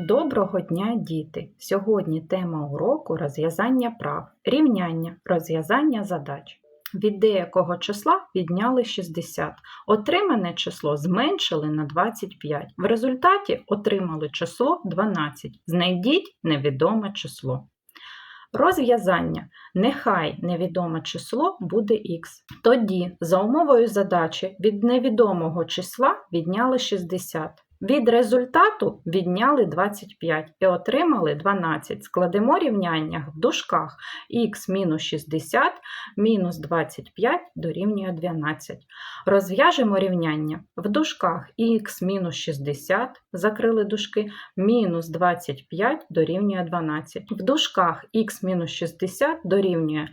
Доброго дня, діти! Сьогодні тема уроку розв'язання прав, рівняння, розв'язання задач. Від деякого числа відняли 60. Отримане число зменшили на 25. В результаті отримали число 12. Знайдіть невідоме число. Розв'язання. Нехай невідоме число буде х. Тоді, за умовою задачі, від невідомого числа відняли 60. Від результату відняли 25 і отримали 12. Складемо рівняння в дужках х мінус 60 мінус 25 дорівнює 12. Розв'яжемо рівняння в дужках х мінус 60, закрили дужки, мінус 25 дорівнює 12. В дужках х мінус 60 дорівнює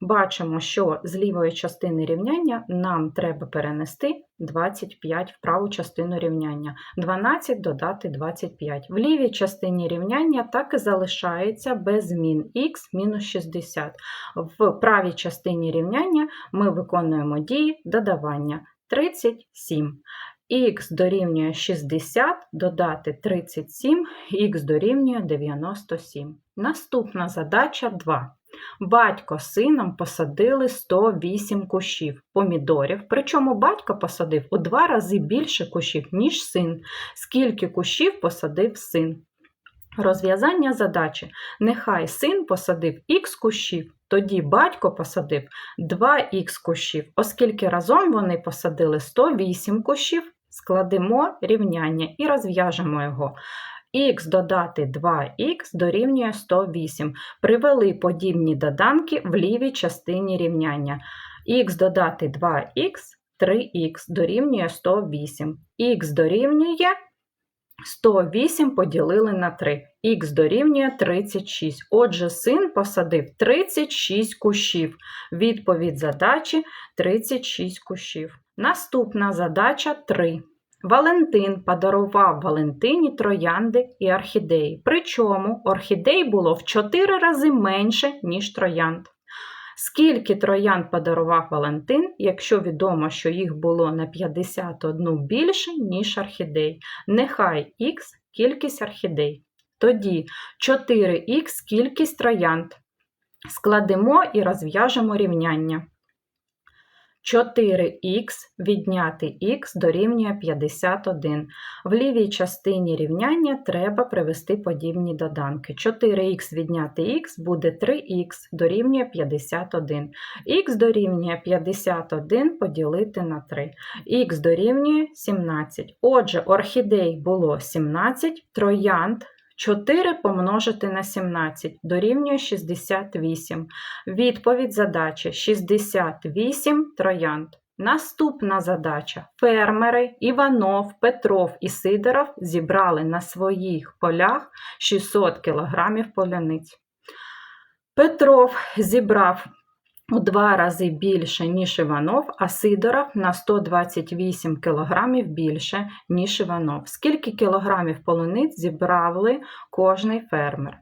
Бачимо, що з лівої частини рівняння нам треба перенести 25 в праву частину рівняння. 12 додати 25. В лівій частині рівняння так і залишається без змін х мінус 60. В правій частині рівняння ми виконуємо дії додавання 37. Х дорівнює 60, додати 37, х дорівнює 97. Наступна задача 2. Батько з сином посадили 108 кущів помідорів, причому батько посадив у два рази більше кущів, ніж син. Скільки кущів посадив син? Розв'язання задачі. Нехай син посадив х кущів, тоді батько посадив 2х кущів, оскільки разом вони посадили 108 кущів, складемо рівняння і розв'яжемо його х додати 2х дорівнює 108. Привели подібні доданки в лівій частині рівняння. х додати 2х 3х дорівнює 108. х дорівнює 108 поділили на 3. Х дорівнює 36. Отже, син посадив 36 кущів. Відповідь задачі 36 кущів. Наступна задача 3. Валентин подарував Валентині троянди і орхідеї. Причому орхідей було в 4 рази менше, ніж троянд. Скільки троянд подарував Валентин, якщо відомо, що їх було на 51 більше, ніж орхідей. Нехай х кількість орхідей. Тоді 4х кількість троянд. Складемо і розв'яжемо рівняння. 4х відняти х дорівнює 51. В лівій частині рівняння треба привести подібні доданки. 4х відняти х буде 3х дорівнює 51. х дорівнює 51 поділити на 3. х дорівнює 17. Отже, орхідей було 17, троянд 4 помножити на 17 дорівнює 68. Відповідь задачі 68 троянд. Наступна задача. Фермери Іванов, Петров і Сидоров зібрали на своїх полях 600 кг поляниць. Петров зібрав у два рази більше, ніж Іванов, а Сидоров на 128 кг більше, ніж Іванов. Скільки кілограмів полуниць зібрали кожний фермер?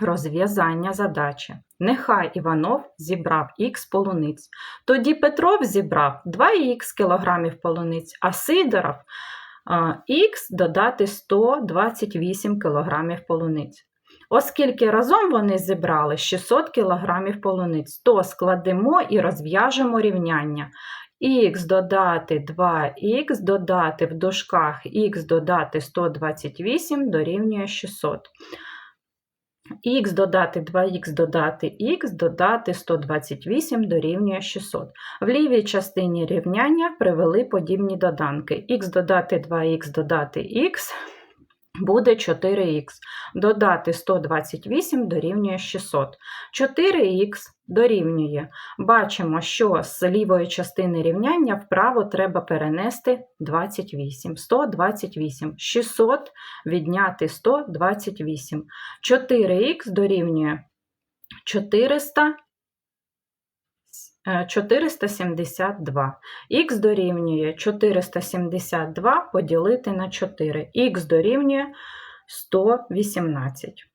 Розв'язання задачі. Нехай Іванов зібрав х полуниць. Тоді Петров зібрав 2х кілограмів полуниць, а Сидоров х додати 128 кілограмів полуниць. Оскільки разом вони зібрали 600 кг полуниць, то складемо і розв'яжемо рівняння. Х додати 2х додати в дужках х додати 128 дорівнює 600. Х додати 2х додати х додати 128 дорівнює 600. В лівій частині рівняння привели подібні доданки. х додати 2х додати х буде 4х. Додати 128 дорівнює 600. 4х дорівнює. Бачимо, що з лівої частини рівняння вправо треба перенести 28. 128. 600 відняти 128. 4х дорівнює 400 472. Е, х дорівнює 472 поділити на 4. Х дорівнює 118.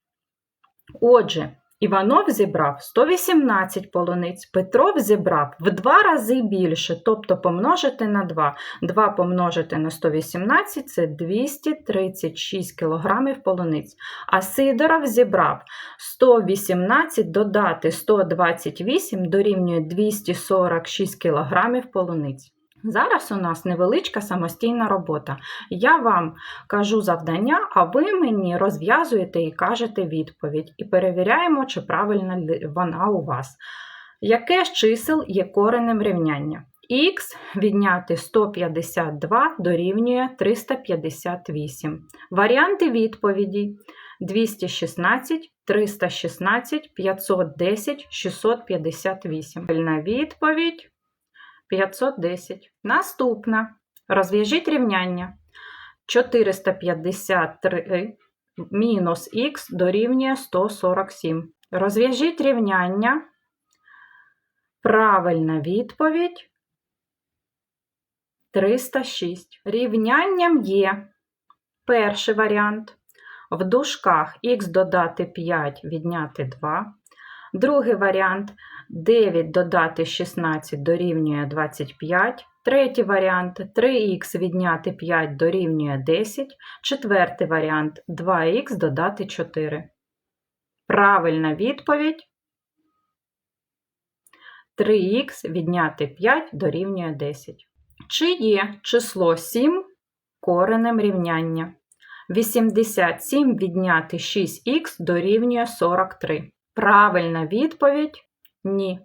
Отже, Іванов зібрав 118 полуниць, Петров зібрав в два рази більше, тобто помножити на 2. 2 помножити на 118 – це 236 кг полуниць. А Сидоров зібрав 118 додати 128 дорівнює 246 кг полуниць. Зараз у нас невеличка самостійна робота. Я вам кажу завдання, а ви мені розв'язуєте і кажете відповідь. І перевіряємо, чи правильна вона у вас. Яке з чисел є коренем рівняння? Х відняти 152 дорівнює 358. Варіанти відповіді 216, 316, 510, 658. Правильна відповідь 510. Наступна. Розв'яжіть рівняння. 453 мінус х дорівнює 147. Розв'яжіть рівняння. Правильна відповідь 306. Рівнянням є перший варіант. В дужках х додати 5 відняти 2. Другий варіант 9 додати 16 дорівнює 25. Третій варіант 3х відняти 5 дорівнює 10. Четвертий варіант 2х додати 4. Правильна відповідь 3х відняти 5 дорівнює 10. Чи є число 7 коренем рівняння? 87 відняти 6х дорівнює 43. Правильна відповідь ні.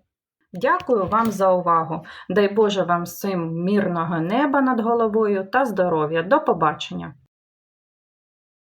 Дякую вам за увагу. Дай Боже вам всім мирного неба над головою та здоров'я. До побачення!